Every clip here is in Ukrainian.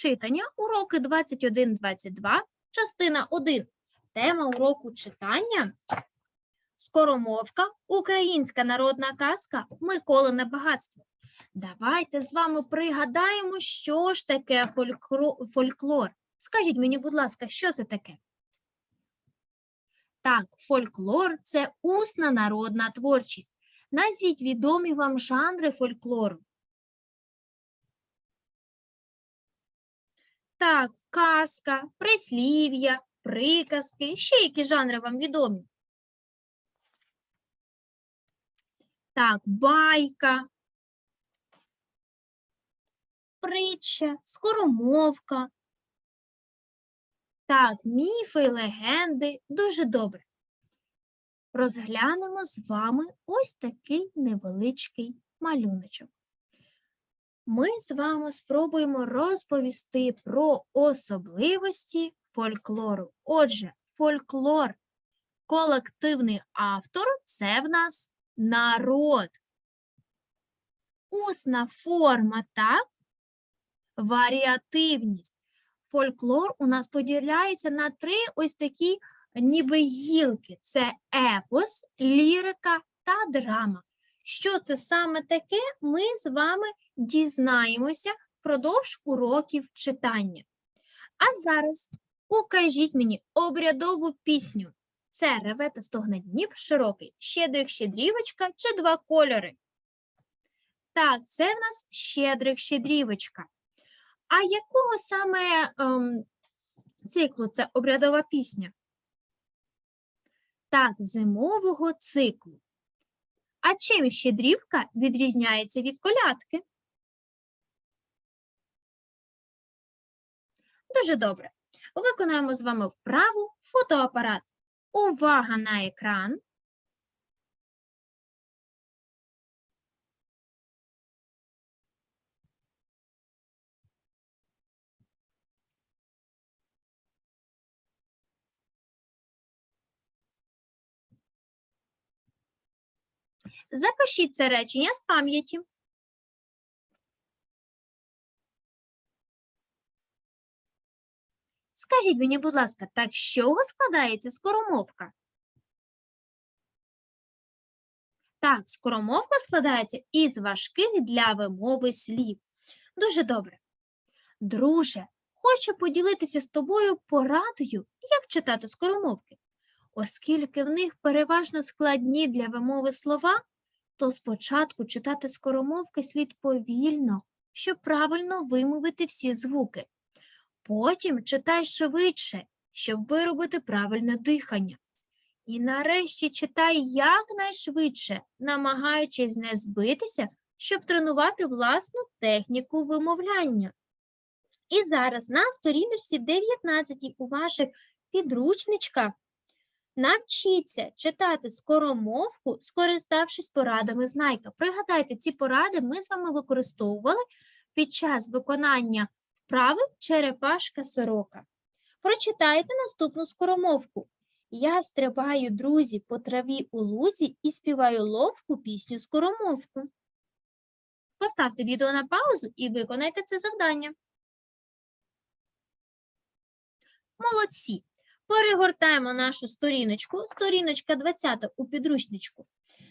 читання, уроки 21-22, частина 1. Тема уроку читання скоромовка, українська народна казка Миколине багатство. Давайте з вами пригадаємо, що ж таке фольклор. Скажіть мені, будь ласка, що це таке? Так, фольклор це усна народна творчість. Назвіть відомі вам жанри фольклору. Так, казка, прислів'я, приказки. Ще які жанри вам відомі? Так, байка, притча, скоромовка. Так, міфи, легенди. Дуже добре. Розглянемо з вами ось такий невеличкий малюночок. Ми з вами спробуємо розповісти про особливості фольклору. Отже, фольклор, колективний автор це в нас народ. Усна форма, так? Варіативність. Фольклор у нас поділяється на три ось такі ніби гілки: це епос, лірика та драма. Що це саме таке, ми з вами дізнаємося впродовж уроків читання. А зараз укажіть мені обрядову пісню. Це реве та стогне Дніп широкий, щедрик, щедрівочка чи два кольори. Так, це в нас щедрик, щедрівочка. А якого саме ем, циклу це обрядова пісня? Так, зимового циклу. А чим щедрівка відрізняється від колядки? Дуже добре. Виконаємо з вами вправу фотоапарат. Увага на екран. Запишіть це речення з пам'яті. Скажіть мені, будь ласка, так з чого складається скоромовка? Так, скоромовка складається із важких для вимови слів. Дуже добре. Друже, хочу поділитися з тобою порадою, як читати скоромовки. Оскільки в них переважно складні для вимови слова, то спочатку читати скоромовки слід повільно, щоб правильно вимовити всі звуки. Потім читай швидше, щоб виробити правильне дихання. І нарешті читай якнайшвидше, намагаючись не збитися, щоб тренувати власну техніку вимовляння. І зараз на сторіночці 19 у ваших підручничках навчіться читати скоромовку, скориставшись порадами знайка. Пригадайте, ці поради ми з вами використовували під час виконання вправи черепашка сорока. Прочитайте наступну скоромовку. Я стрибаю, друзі, по траві у лузі і співаю ловку пісню скоромовку. Поставте відео на паузу і виконайте це завдання. Молодці! Перегортаємо нашу сторіночку, сторіночка 20 у підручничку.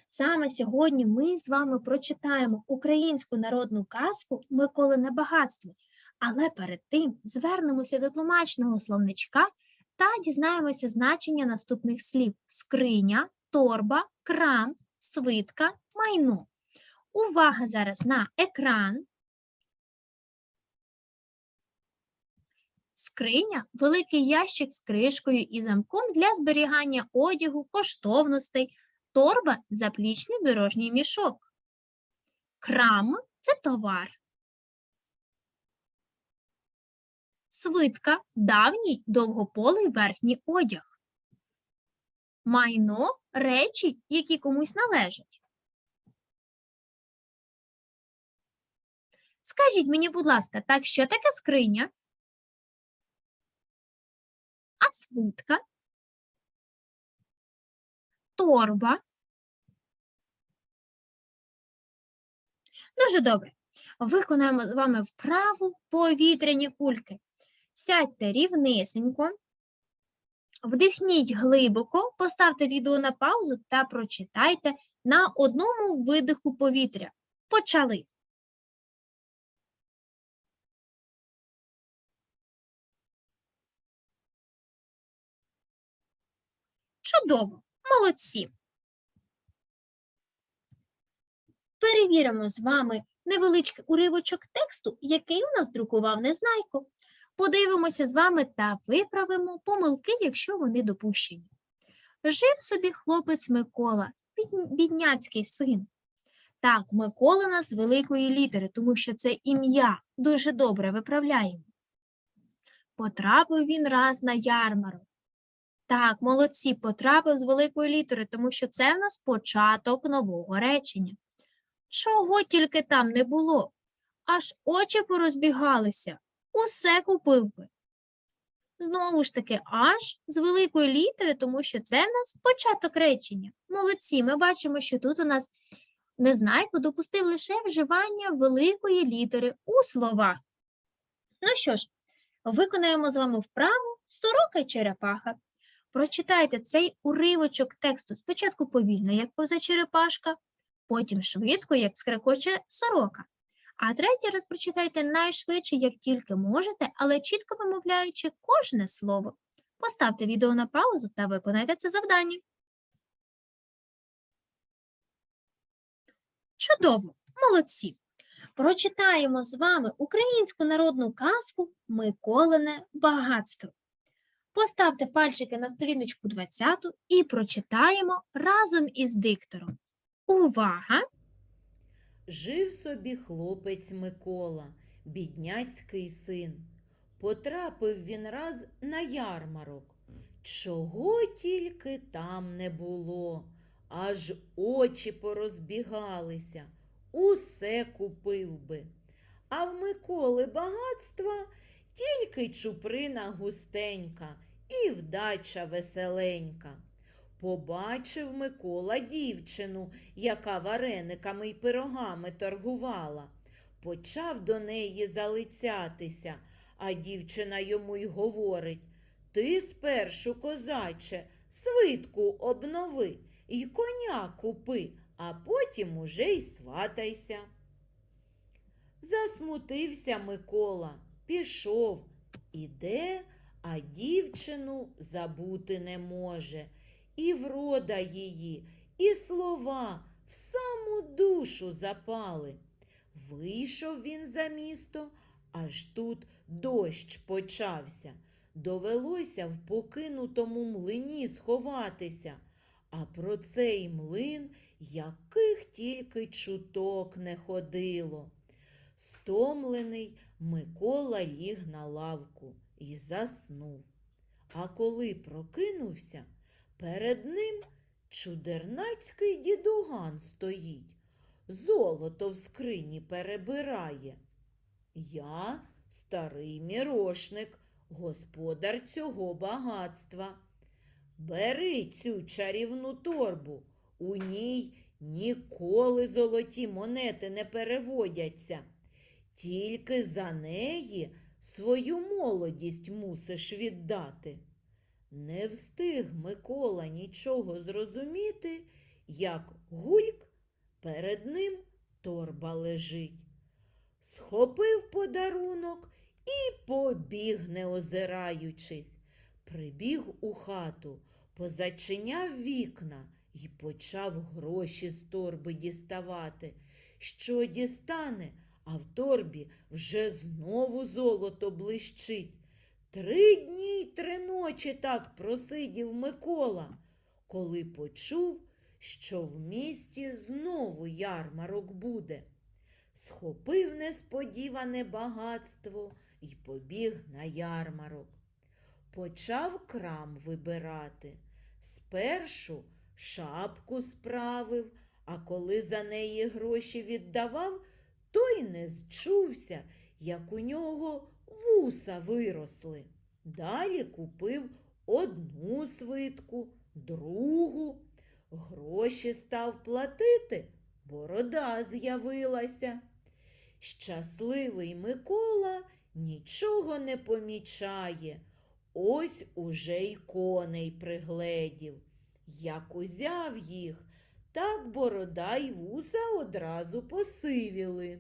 Саме сьогодні ми з вами прочитаємо українську народну казку Миколине багатство. Але перед тим звернемося до тлумачного словничка та дізнаємося значення наступних слів: скриня, торба, крам, свитка, майно. Увага зараз на екран. Скриня великий ящик з кришкою і замком для зберігання одягу, коштовностей, торба заплічний дорожній мішок. Крам це товар. Свитка давній довгополий верхній одяг. Майно речі, які комусь належать. Скажіть мені, будь ласка, так що таке скриня? А свитка? Торба. Дуже добре. Виконаємо з вами вправу повітряні кульки. Сядьте рівнесенько, вдихніть глибоко, поставте відео на паузу та прочитайте на одному видиху повітря. Почали. Чудово, молодці. Перевіримо з вами невеличкий уривочок тексту, який у нас друкував Незнайко. Подивимося з вами та виправимо помилки, якщо вони допущені. Жив собі хлопець Микола, бідняцький син. Так, Микола нас з великої літери, тому що це ім'я. Дуже добре виправляємо. Потрапив він раз на ярмарок. Так, молодці, потрапив з великої літери, тому що це в нас початок нового речення. Чого тільки там не було, аж очі порозбігалися, усе купив би. Знову ж таки, аж з великої літери, тому що це в нас початок речення. Молодці, ми бачимо, що тут у нас Незнайко допустив лише вживання великої літери у словах. Ну що ж, виконаємо з вами вправу сорока черепаха. Прочитайте цей уривочок тексту спочатку повільно, як поза черепашка, потім швидко, як скрекоче сорока. А третій раз прочитайте найшвидше, як тільки можете, але чітко вимовляючи кожне слово. Поставте відео на паузу та виконайте це завдання. Чудово, молодці! Прочитаємо з вами українську народну казку Миколине багатство. Поставте пальчики на сторіночку 20 і прочитаємо разом із диктором. Увага! Жив собі хлопець Микола, бідняцький син. Потрапив він раз на ярмарок. Чого тільки там не було, аж очі порозбігалися, усе купив би. А в Миколи багатства тільки чуприна густенька і вдача веселенька. Побачив Микола дівчину, яка варениками й пирогами торгувала. Почав до неї залицятися, а дівчина йому й говорить Ти спершу, козаче, свитку обнови й коня купи, а потім уже й сватайся. Засмутився Микола, пішов, іде, а дівчину забути не може і врода її, і слова в саму душу запали. Вийшов він за місто, аж тут дощ почався. Довелося в покинутому млині сховатися, а про цей млин яких тільки чуток не ходило. Стомлений Микола ліг на лавку і заснув. А коли прокинувся, Перед ним чудернацький дідуган стоїть, золото в скрині перебирає. Я старий мірошник, господар цього багатства. Бери цю чарівну торбу, у ній ніколи золоті монети не переводяться. Тільки за неї свою молодість мусиш віддати. Не встиг Микола нічого зрозуміти, як гульк перед ним торба лежить. Схопив подарунок і побіг, не озираючись. Прибіг у хату, позачиняв вікна і почав гроші з торби діставати. Що дістане, а в торбі вже знову золото блищить. Три дні й три ночі так просидів Микола, коли почув, що в місті знову ярмарок буде. Схопив несподіване багатство й побіг на ярмарок. Почав крам вибирати. Спершу шапку справив, а коли за неї гроші віддавав, то й не зчувся, як у нього вуса виросли. Далі купив одну свитку, другу. Гроші став платити, борода з'явилася. Щасливий Микола нічого не помічає. Ось уже й коней пригледів. Як узяв їх, так борода й вуса одразу посивіли.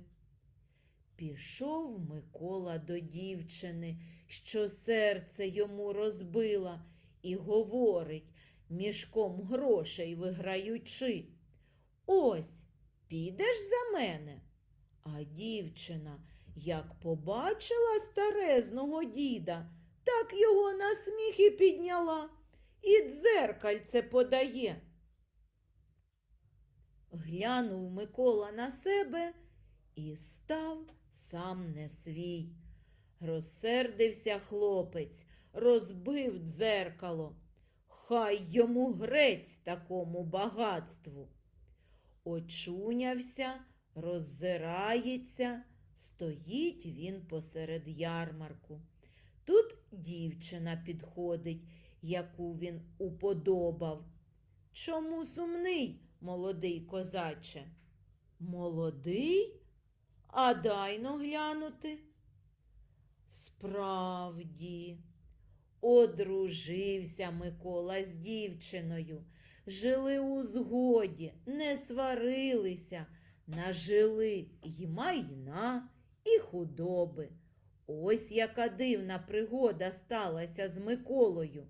Пішов Микола до дівчини, що серце йому розбила, і говорить, мішком грошей виграючи. Ось, підеш за мене? А дівчина, як побачила старезного діда, так його на сміх і підняла, і дзеркальце подає. Глянув Микола на себе і став сам не свій. Розсердився хлопець, розбив дзеркало. Хай йому грець такому багатству. Очунявся, роззирається, стоїть він посеред ярмарку. Тут дівчина підходить, яку він уподобав. Чому сумний, молодий козаче? Молодий? А дайно глянути. Справді, одружився Микола з дівчиною. Жили у згоді, не сварилися, нажили й майна, і худоби. Ось яка дивна пригода сталася з Миколою.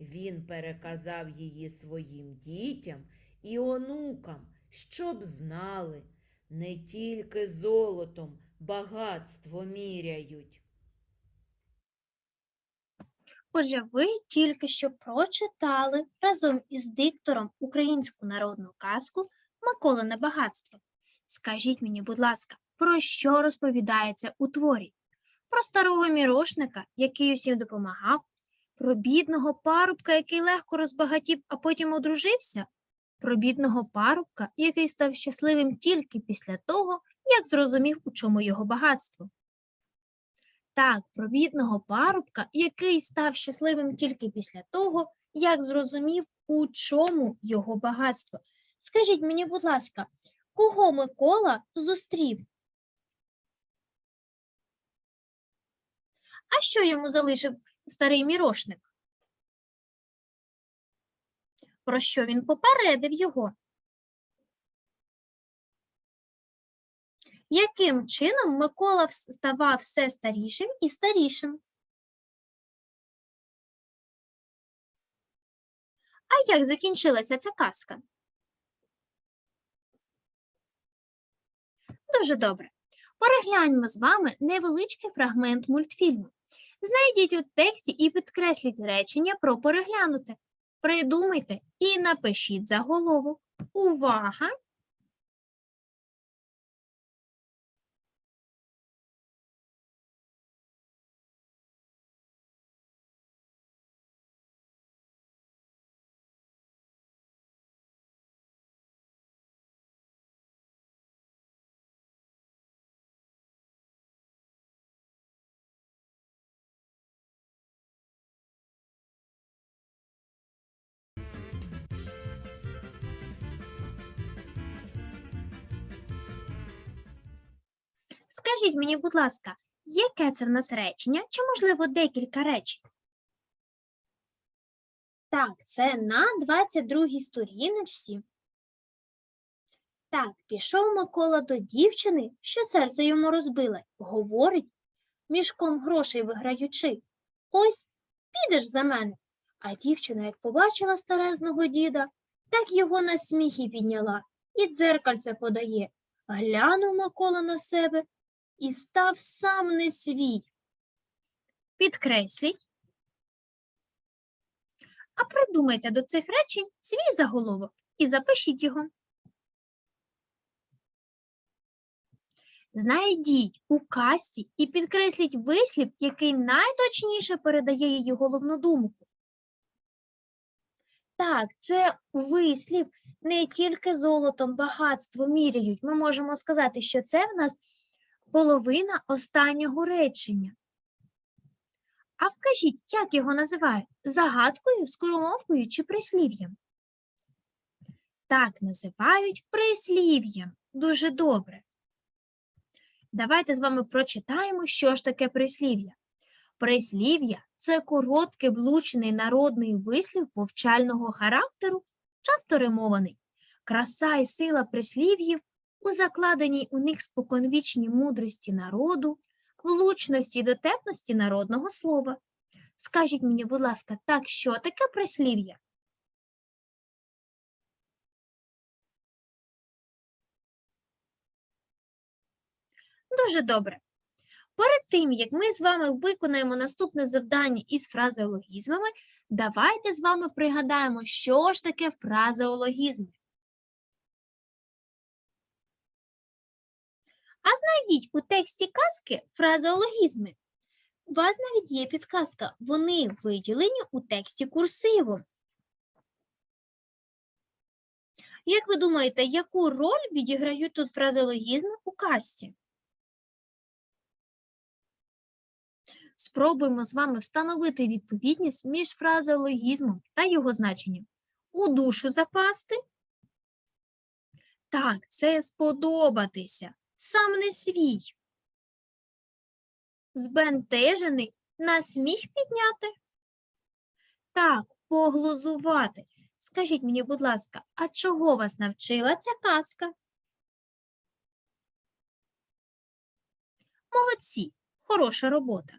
Він переказав її своїм дітям і онукам, щоб знали, не тільки золотом багатство міряють. Отже, ви тільки що прочитали разом із диктором українську народну казку Миколине багатство. Скажіть мені, будь ласка, про що розповідається у творі? Про старого мірошника, який усім допомагав, про бідного парубка, який легко розбагатів, а потім одружився, про бідного парубка, який став щасливим тільки після того, як зрозумів, у чому його багатство. Так, про бідного парубка, який став щасливим тільки після того, як зрозумів, у чому його багатство. Скажіть мені, будь ласка, кого Микола зустрів? А що йому залишив старий мірошник? Про що він попередив його? Яким чином Микола ставав все старішим і старішим? А як закінчилася ця казка? Дуже добре. Перегляньмо з вами невеличкий фрагмент мультфільму. Знайдіть у тексті і підкресліть речення про переглянуте. Придумайте і напишіть заголовок. Увага! Скажіть мені, будь ласка, яке це в нас речення, чи, можливо, декілька речень? Так, це на 22-й сторіночці. Так, пішов Микола до дівчини, що серце йому розбило. Говорить, мішком грошей виграючи. Ось підеш за мене. А дівчина, як побачила старезного діда, так його на сміх і підняла, і дзеркальце подає. Глянув Микола на себе і став сам не свій. Підкресліть. А придумайте до цих речень свій заголовок і запишіть його. Знайдіть у касті і підкресліть вислів, який найточніше передає її головну думку. Так, це вислів не тільки золотом багатство міряють. Ми можемо сказати, що це в нас половина останнього речення. А вкажіть, як його називають? Загадкою, скоромовкою чи прислів'ям? Так називають прислів'ям. Дуже добре. Давайте з вами прочитаємо, що ж таке прислів'я. Прислів'я це короткий влучений народний вислів повчального характеру, часто римований. Краса і сила прислів'їв у закладеній у них споконвічній мудрості народу, влучності і дотепності народного слова. Скажіть мені, будь ласка, так що таке прислів'я? Дуже добре. Перед тим, як ми з вами виконаємо наступне завдання із фразеологізмами, давайте з вами пригадаємо, що ж таке фразеологізми. А знайдіть у тексті казки фразеологізми. У вас навіть є підказка. Вони виділені у тексті курсивом. Як ви думаєте, яку роль відіграють тут фразеологізми у казці? Спробуємо з вами встановити відповідність між фразеологізмом та його значенням. У душу запасти. Так, це сподобатися. Сам не свій. Збентежений на сміх підняти. Так, поглузувати. Скажіть мені, будь ласка, а чого вас навчила ця казка? Молодці, хороша робота.